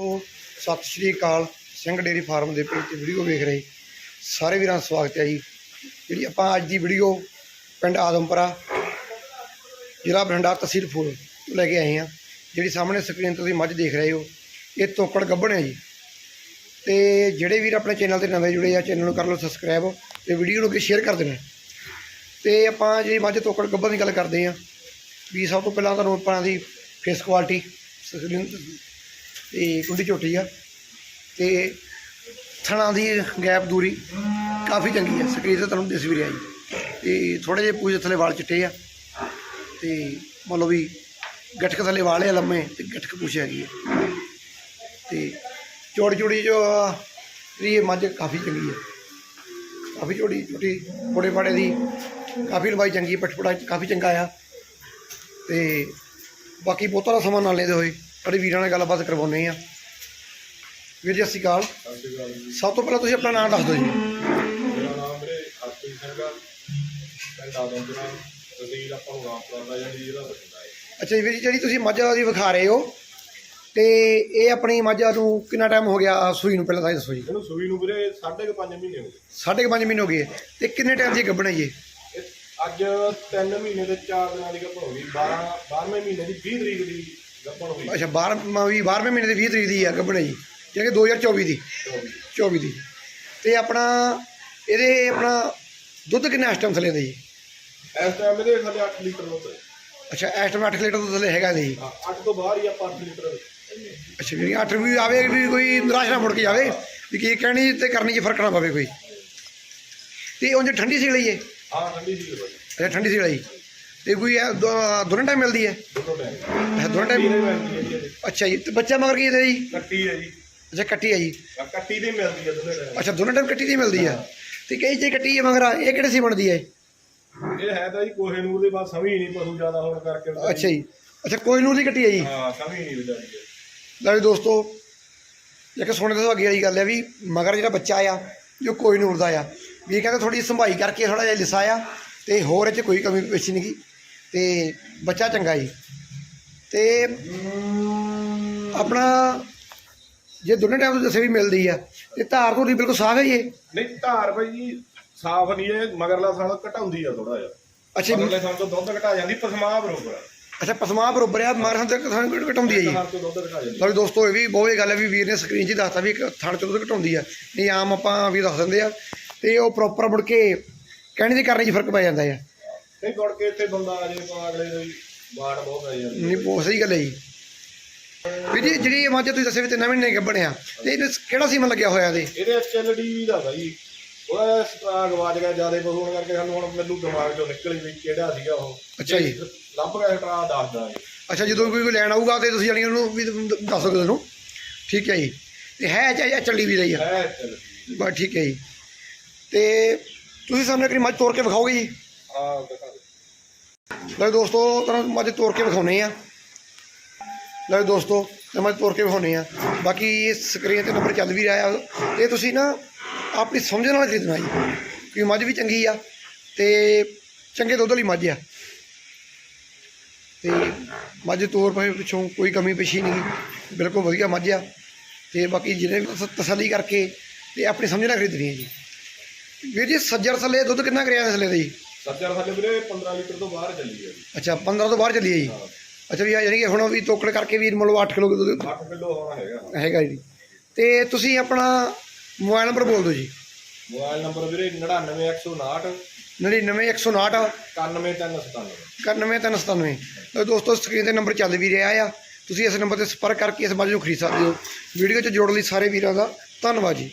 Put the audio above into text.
ਉਹ ਸਤਿ ਸ਼੍ਰੀ ਅਕਾਲ Singh dairy farm ਦੇ ਪੇਜ ਤੇ ਵੀਡੀਓ ਵੇਖ ਰਹੇ ਸਾਰੇ ਵੀਰਾਂ ਦਾ ਸਵਾਗਤ ਹੈ ਜੀ। ਜਿਹੜੀ ਆਪਾਂ ਅੱਜ ਦੀ ਵੀਡੀਓ ਪਿੰਡ ਆਦਮਪੁਰਾ, ਜ਼ਿਲ੍ਹਾ ਬਠਿੰਡਾ ਤਹਿਸੀਲ ਫੂਲ ਲੈ ਕੇ ਆਏ ਹਾਂ। ਜਿਹੜੀ ਸਾਹਮਣੇ ਸਕਰੀਨ ਤੇ ਤੁਸੀਂ ਮੱਝ ਦੇਖ ਰਹੇ ਹੋ, ਇਹ ਤੋਕੜ ਗੱਭਣ ਹੈ ਜੀ। ਤੇ ਜਿਹੜੇ ਵੀਰ ਆਪਣੇ ਚੈਨਲ ਤੇ ਨਵੇਂ ਜੁੜੇ ਆ, ਚੈਨਲ ਨੂੰ ਕਰ ਲਓ ਸਬਸਕ੍ਰਾਈਬ ਤੇ ਵੀਡੀਓ ਨੂੰ ਅੱਗੇ ਸ਼ੇਅਰ ਕਰ ਦੇਣਾ। ਤੇ ਆਪਾਂ ਜਿਹੜੀ ਮੱਝ ਤੋਕੜ ਗੱਭਣ ਦੀ ਗੱਲ ਕਰਦੇ ਹਾਂ, ਵੀ ਸਭ ਤੋਂ ਪਹਿਲਾਂ ਤੁਹਾਨੂੰ ਆਪਾਂ ਦੀ ਫੇਸ ਕੁਆਲਿਟੀ ਸਕਰੀਨ ਤੇ ਕੁੰਡੀ ਝੋਟੀ ਆ ਤੇ ਥਣਾ ਦੀ ਗੈਪ ਦੂਰੀ ਕਾਫੀ ਚੰਗੀ ਆ। ਸਕਰੀਨ ਤੇ ਤੁਹਾਨੂੰ ਦਿਸ ਵੀ ਰਿਹਾ ਜੀ। ਤੇ ਥੋੜੇ ਜਿਹੇ ਪੂਜੇ ਥੱਲੇ ਵਾਲ ਚਿੱਟੇ ਆ। ਤੇ ਮੰਨ ਲਓ ਵੀ ਗਟਕ ਥੱਲੇ ਵਾਲੇ ਆ ਲੰਮੇ ਤੇ ਗਟਕ ਪੂਛ ਹੈਗੀ ਆ। ਤੇ ਚੋੜੀ ਚੋੜੀ ਜੋ ਇਹ ਮੱਝ ਕਾਫੀ ਚੰਗੀ ਆ। ਕਾਫੀ ਚੋੜੀ ਛੋਟੀ ਥੋੜੇ ਫਾੜੇ ਦੀ ਕਾਫੀ ਲੰਬਾਈ ਚੰਗੀ ਪਟਪੜਾ ਕਾਫੀ ਚੰਗਾ ਆ। ਤੇ ਬਾਕੀ ਬਹੁਤਾ ਦਾ ਸਮਾਂ ਨਾਲ ਲੈਂਦੇ ਹੋਏ ਸਾਡੇ ਵੀਰਾਂ ਨਾਲ ਗੱਲਬਾਤ ਕਰਵਾਉਂਦੇ ਆ ਵੀਰ ਜੀ ਸ਼੍ਰੀ ਅਕਾਲ। ਸਭ ਤੋਂ ਪਹਿਲਾਂ ਤੁਸੀਂ ਆਪਣਾ ਨਾਮ ਦੱਸ ਦਿਓ ਜੀ। ਮੇਰਾ ਨਾਮ ਵੀਰੇ ਹਰਪ੍ਰੀਤ ਸਿੰਘ ਆ। ਪਿੰਡ ਆਦਮਪੁਰਾ। ਤਹਿਸੀਲ ਆਪਾਂ ਨੂੰ ਰਾਮਪੁਰਾ ਦਾ ਜਿਹੜੀ ਜ਼ਿਲ੍ਹਾ ਬਠਿੰਡਾ ਹੈ ਅੱਛਾ ਜੀ ਵੀਰ ਜੀ ਜਿਹੜੀ ਤੁਸੀਂ ਮੱਝ ਦੀ ਵਿਖਾ ਰਹੇ ਹੋ ਤੇ ਇਹ ਆਪਣੀ ਮੱਝ ਨੂੰ ਕਿੰਨਾ ਟਾਈਮ ਹੋ ਗਿਆ? ਸੂਈ ਨੂੰ ਪਹਿਲਾਂ ਤਾਂ ਇਹ ਦੱਸੋ ਜੀ। ਇਹਨੂੰ ਸੂਈ ਨੂੰ ਵੀਰੇ 5.5 ਮਹੀਨੇ ਹੋ ਗਏ। ਸਾਢੇ ਕੁ ਪੰਜ ਮਹੀਨੇ ਹੋ ਗਏ। ਤੇ ਕਿੰਨੇ ਟਾਈਮ ਦੀ ਗੱਭਣ ਹੈ ਜੀ? ਇਹ? ਇਹ ਅੱਜ 3 ਮਹੀਨੇ ਤੇ 4 ਦਿਨਾਂ ਦੀ ਗੱਭਣ ਹੋ ਗਈ। 12 12ਵੇਂ ਮਹੀਨੇ ਦੀ 20 ਤਰੀਕ ਦੀ ਅੱਛਾ 12 ਵੀ 12ਵੇਂ ਮਹੀਨੇ ਦੇ 20 ਤਰੀਕ ਦੀ ਆ ਗੱਭਣ ਹੈ ਜੀ। ਜਿਹੜੀ 2024 ਦੀ 24 ਦੀ। ਤੇ ਆਪਣਾ ਇਹਦੇ ਆਪਣਾ ਦੁੱਧ ਕਿੰਨਾ ਇਸ ਟਾਈਮ ਥੱਲੇ ਦਾ ਜੀ? ਇਸ ਟਾਈਮ ਇਹਦੇ ਥੱਲੇ 8 ਲੀਟਰ ਦੁੱਧ ਹੈ। ਅੱਛਾ ਇਸ ਟਾਈਮ 8 ਲੀਟਰ ਦੁੱਧ ਥੱਲੇ ਹੈਗਾ ਜੀ। ਹਾਂ 8 ਤੋਂ ਬਾਹਰ ਹੀ ਆਪਾਂ 8 ਲੀਟਰ ਅੱਛਾ ਵੀ 8 ਵੀ ਆਵੇ ਵੀ ਕੋਈ ਨਿਰਾਸ਼ ਨਾ ਮੁੜ ਕੇ ਜਾਵੇ ਵੀ ਕੀ ਕਹਿਣੀ ਤੇ ਕਰਨੀ 'ਚ ਫ਼ਰਕ ਨਾ ਪਵੇ ਕੋਈ। ਤੇ ਉਂਝ ਠੰਡੀ ਸੀ ਲਈ ਹੈ ਠੰਡੀ ਸੀ ਬਾਈ। ਅੱਛਾ ਠੰਡੀ ਸੀ ਲਈ ਤੇ ਕੋਈ ਇਹ ਦੋ- ਦੋਨਾਂ ਟਾਈਮ ਮਿਲਦੀ ਹੈ? ਦੋਨੋਂ ਟਾਈਮ ਅੱਛਾ ਦੋਨਾਂ ਟਾਈਮ ਵੀਰੇ ਮਿਲਦੀ ਹੈ ਜੀ। ਅੱਛਾ ਜੀ ਤੇ ਬੱਚਾ ਮਗਰ ਕੀ ਇਹਦੇ ਜੀ ਕੱਟੀ ਹੈ ਜੀ। ਅੱਛਾ ਕੱਟੀ ਹੈ ਜੀ। ਆਹ ਕੱਟੀ ਦੀ ਮਿਲਦੀ ਹੈ ਦੋਨੇ ਟਾਈਮ ਅੱਛਾ ਦੋਨਾਂ ਟਾਈਮ ਕੱਟੀ ਦੀ ਮਿਲਦੀ ਹੈ। ਤੇ ਕਈ ਜੇ ਕੱਟੀ ਹੈ ਮਗਰ ਇਹ ਕਿਹੜੇ ਸੀ ਬਣਦੀ ਹੈ? ਇਹ ਹੈ ਤਾਂ ਜੀ ਕੋਹੇ ਨੂਰ ਦੇ ਬਾਅਦ ਸਮੀ ਨਹੀਂ ਪਸ਼ੂ ਜ਼ਿਆਦਾ ਹੋਣ ਕਰਕੇ ਵਿਚਾਰੀ- ਅੱਛਾ ਜੀ। ਅੱਛਾ ਕੋਈ ਨੂੰ ਦੀ ਕੱਟੀ ਹੈ ਜੀ। ਹਾਂ ਸਮੀ ਨਹੀਂ ਵਿਚਾਰੀ ਇਹ। ਲੈ ਵੀ ਦੋਸਤੋ ਇੱਕ ਸੁਣਨ ਤੋਂ ਅੱਗੇ ਵਾਲੀ ਗੱਲ ਹੈ ਵੀ ਮਗਰ ਜਿਹੜਾ ਬੱਚਾ ਆ ਜੋ ਕੋਈ ਨੂਰ ਦਾ ਆ। ਵੀ ਇਹ ਕਹਿੰਦੇ ਥੋੜੀ ਸੰਭਾਈ ਕਰਕੇ ਥੋੜਾ ਜਿਹਾ ਲਿਸਾ ਆ ਤੇ ਹੋਰ ਇਹ 'ਚ ਕੋਈ ਕਮੀ ਪੇਸ਼ੀ ਨਹੀਂ ਗੀ। ਤੇ ਬੱਚਾ ਚੰਗਾ ਜੀ। ਤੇ ਆਪਣਾ ਜੇ ਦੋਨੇ ਟਾਈਮ ਤੋਂ ਜੱਸੇ ਵੀ ਮਿਲਦੀ ਆ ਤੇ ਧਾਰ ਤੋਂ ਬਿਲਕੁਲ ਸਾਫ਼ ਹੈ ਜੀ ਨਹੀਂ ਧਾਰ ਭਾਈ ਜੀ ਸਾਫ਼ ਨਹੀਂ ਹੈ ਮਗਰਲਾ ਸਾਲ ਘਟਾਉਂਦੀ ਆ ਥੋੜਾ ਜਿਹਾ। ਅੱਛਾ ਜੀ, ਮਗਰਲੇ ਸਾਲ ਤੋਂ ਦੁੱਧ ਘਟਾ ਜਾਂਦੀ ਪਸਮਾ ਬਰੋਬਰ ਆ। ਅੱਛਾ ਪਸਮਾ ਬਰੋਬਰ ਆ ਮਗਰ ਘਟਾਉਂਦੀ ਜੀ? ਸਾਲ ਤੋਂ ਦੁੱਧ ਘਟਾ ਜਾਂਦੀ ਲਓ ਵੀ ਦੋਸਤੋ ਇਹ ਵੀ ਬਹੁਤ ਗੱਲ ਹੈ ਵੀ ਵੀਰ ਨੇ ਸਕਰੀਨ 'ਚ ਦੱਸਤਾ ਵੀ ਥਣ ਚ ਦੁੱਧ ਘਟਾਉਂਦੀ ਆ। ਨਹੀਂ ਆਮ ਆਪਾਂ ਵੀ ਦੱਸ ਦਿੰਦੇ ਆ। ਤੇ ਉਹ ਪ੍ਰੋਪਰ ਮੁੜ ਕੇ ਕਹਿਣੇ ਦੀ ਕਰਨੇ 'ਚ ਫ਼ਰਕ ਪੈ ਜਾਂਦਾ ਆ। ਨਹੀਂ ਗੁੜ ਕੇ ਇੱਥੇ ਬੰਦਾ ਆ ਜੇ ਤਾਂ ਅਗਲੇ ਦੀ ਬਾੜ ਬਹੁਤ ਪੈ ਜਾਂਦੀ ਨਹੀਂ ਬਹੁਤ ਸਹੀ ਗੱਲ ਹੈ ਜੀ। ਵੀਰ ਜੀ ਜਿਹੜੀ ਇਹ ਮੱਝ ਤੁਸੀਂ ਦੱਸਿਆ ਵੀ ਤਿੰਨ ਮਹੀਨੇ ਗੱਭਣਿਆ ਤੇ ਇਹਦੇ ਕਿਹੜਾ ਸੀਮਨ ਲੱਗਿਆ ਹੋਇਆ ਇਹਦੇ? ਇਹਦੇ ਐਚਐਲਡੀ ਦਾ ਭਾਈ ਉਹਦਾ ਸਟਰਾ ਗਵਾਚ ਗਿਆ ਜ਼ਿਆਦਾ ਬਸੂਣ ਕਰਕੇ ਸਾਨੂੰ ਹੁਣ ਮੈਨੂੰ ਦਿਮਾਗ ਚੋਂ ਨਿਕਲ ਹੀ ਵੀ ਕਿਹੜਾ ਸੀਗਾ ਉਹ। ਅੱਛਾ ਜੀ। ਲੱਭ ਗਿਆ ਸਟਰਾ ਦੱਸਦਾ ਜੀ ਅੱਛਾ ਜਦੋਂ ਕੋਈ ਕੋਈ ਲੈਣ ਆਊਗਾ ਤੇ ਤੁਸੀਂ ਜਾਣੀ ਉਹਨੂੰ ਵੀ ਦੱਸ ਸਕਦੇ ਉਹਨੂੰ ਠੀਕ ਹੈ ਜੀ। ਤੇ ਹੈ ਚਾਹੇ ਚੱਲੀ ਵੀ ਰਹੀ ਹੈ ਐਚਐਲਡੀ ਬਸ ਠੀਕ ਹੈ ਜੀ। ਤੇ ਤੁਸੀਂ ਸਾਹਮਣੇ ਕਰੀ ਮੱਝ ਤੋੜ ਕੇ ਵਿਖਾਓਗੇ ਜੀ। ਹਾਂ ਦਿਖਾ ਦੇ ਦੋਸਤੋ, ਤੁਹਾਨੂੰ ਮੱਝ ਤੋੜ ਕੇ ਵਿਖਾਉਣੇ ਆ। ਲਓ ਦੋਸਤੋ ਤੇ ਮੱਝ ਤੋੜ ਕੇ ਵਿਖਾਉਣੇ ਆ। ਬਾਕੀ ਇਹ ਸਕਰੀਨ ਤੇ ਨੰਬਰ ਚੱਲ ਵੀ ਰਿਹਾ ਆ। ਇਹ ਤੁਸੀਂ ਨਾ ਆਪਣੀ ਸਮਝ ਨਾਲ ਖਰੀਦਣਾ ਜੀ ਕਿ ਮੱਝ ਵੀ ਚੰਗੀ ਆ ਤੇ ਚੰਗੇ ਦੁੱਧ ਵਾਲੀ ਮੱਝ ਆ। ਤੇ ਮੱਝ ਤੋਰ ਪਏ, ਪਿੱਛੋਂ ਕੋਈ ਕਮੀ ਪੇਸ਼ੀ ਨਹੀਂ ਬਿਲਕੁਲ ਵਧੀਆ ਮੱਝ ਆ। ਤੇ ਬਾਕੀ ਜਿਹਨੇ ਤਸੱਲੀ ਕਰਕੇ ਤੇ ਆਪਣੀ ਸਮਝ ਨਾਲ ਖਰੀਦਣੀ ਹੈ ਜੀ। ਵੀਰ ਜੀ, ਸੱਜਰ ਥੱਲੇ ਦੁੱਧ ਕਿੰਨਾ ਕਰਿਆ ਥੱਲੇ ਦਾ ਜੀ? ਸੱਜਰ ਥੱਲੇ ਵੀਰੇ 15 ਲੀਟਰ ਤੋਂ ਬਾਹਰ ਚੱਲੀ ਹੈ ਜੀ। ਅੱਛਾ 15 ਤੋਂ ਬਾਹਰ ਚੱਲੀ ਹੈ ਜੀ? ਹਾਂ। ਅੱਛਾ ਵੀ ਆ ਜਾਣੀ ਕਿ ਹੁਣ ਵੀ ਤੋਕੜ ਕਰਕੇ ਵੀਰ ਮਤਲਬ 8 ਕਿਲੋ ਦੁੱਧ 8 ਕਿਲੋ ਹੋਣਾ ਹੈਗਾ ਹੈਗਾ ਜੀ। ਤੇ ਤੁਸੀਂ ਆਪਣਾ ਮੋਬਾਈਲ ਨੰਬਰ ਬੋਲ ਦਿਓ ਜੀ। ਮੋਬਾਈਲ ਨੰਬਰ ਵੀਰੇ 99159 99159 91397 91397 ਤਾਂ ਦੋਸਤੋ ਸਕਰੀਨ ਤੇ ਨੰਬਰ ਚੱਲ ਵੀ ਰਿਹਾ ਆ। ਤੁਸੀਂ ਇਸ ਨੰਬਰ ਤੇ ਸੰਪਰਕ ਕਰਕੇ ਇਸ ਮੱਝ ਨੂੰ ਖਰੀਦ ਸਕਦੇ ਹੋ। ਵੀਡੀਓ 'ਚ ਜੋੜਨ ਲਈ ਸਾਰੇ ਵੀਰਾਂ ਦਾ ਧੰਨਵਾਦ ਜੀ।